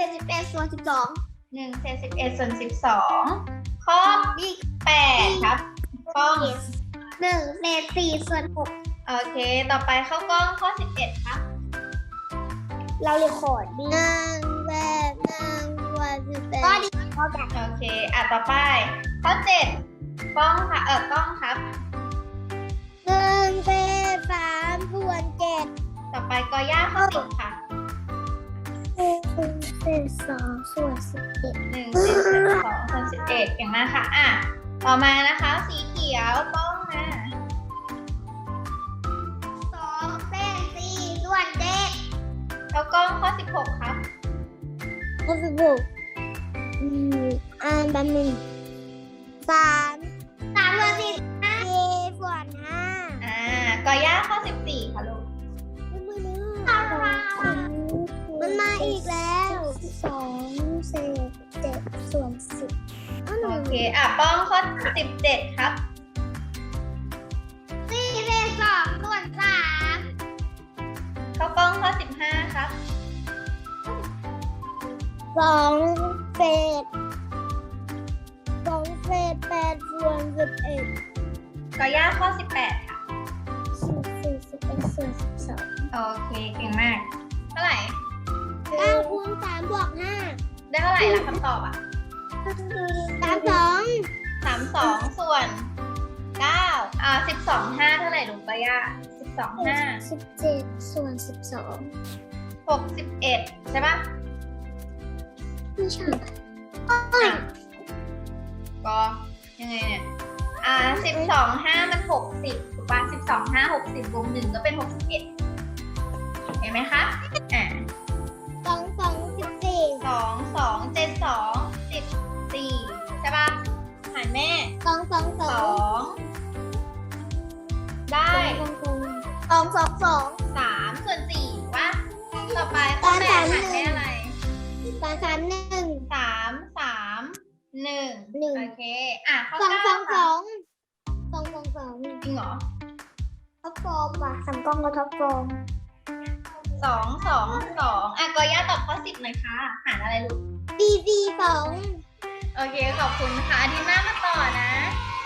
ศษสิบเอ็ดส่วนสิบสองหนึ่งเศษสิบเอ็ดส่วนสิบสองข้อแปดครับกล้องหนึ่งเศษสี่ส่วนหกโอเค ต่อไปเข้ากล้องข้อสิบเอ็ดครับ เราเรียกคอร์ดหนึ่งเศษหนึ่งส่วนสิบเอ็ดก็ดีเท่ากันโอเค อะต่อไป ข้อเจ็ดกล้องค่ะ เออกล้องครับหนึ่งเศษสามส่วนเจ็ดต่อไปกอย่าข้อสิบค่ะหนึ่งเศษสองส่วนสิบเอ็ดหนึ่งเศษสิบสองส่วนสิบเอ็ดเก่งมากค่ะ อะ ต่อมานะคะ สีเขียวกล้องมาสองเศษสี่ส่วนเจ็ดแล้วกล้องข้อสิบหกครับก็สิบหกอืมอ่านแบบหนึ่งสามสามส่วนสี่สี่ส่วนห้าอ่ากอย่าข้อสิ ส่วนสิบโอเค อะป้องข้อสิบเจ็ดครับสี่เศษสองส่วนสามเข้ากล้องข้อสิบห้าครับสองเศษสองเศษแปดส่วนสิบเอ็ดกอย่าข้อสิบแปดค่ะสิบสี่สิบเอ็ดส่วนสิบสองโอเคเก่งมาก เท่าไหร่เก้าคูณสามบวกห้าได้เท่าไหร่ละคำตอบอะ สามสองสามสองส่วนเก้าอ่าสิบสองห้าเท่าไหร่ลูกกอย่าสิบสองห้าสิบเจ็ดส่วนสิบสองหกสิบเอ็ดใช่ปะไม่ใช่อะก็ยังไงเนี่ยอ่าสิบสองห้ามันหกสิบถูกปะสิบสองห้าหกสิบบวกหนึ่งก็เป็นหกสิบเอ็ดเห็นไหมคะอ่า สองสองสองสามส่วนสี่วะต่อไปข้อแปดหารแม่อะไรสามสามหนึ่งสามสามหนึ่งหนึ่งโอเค อะข้อสองสเก้าองสค่ะองสองสองสองจริงเหรอท็อปฟอร์มว่ะสามกล้องก็ท็อปฟอร์มสองสองสองอะกอย่าตอบข้อสิบหน่อยค่ะหารอะไรลูกสี่สี่สอง โอเค ขอบคุณค่ะอาทิตย์หน้ามาต่อนะ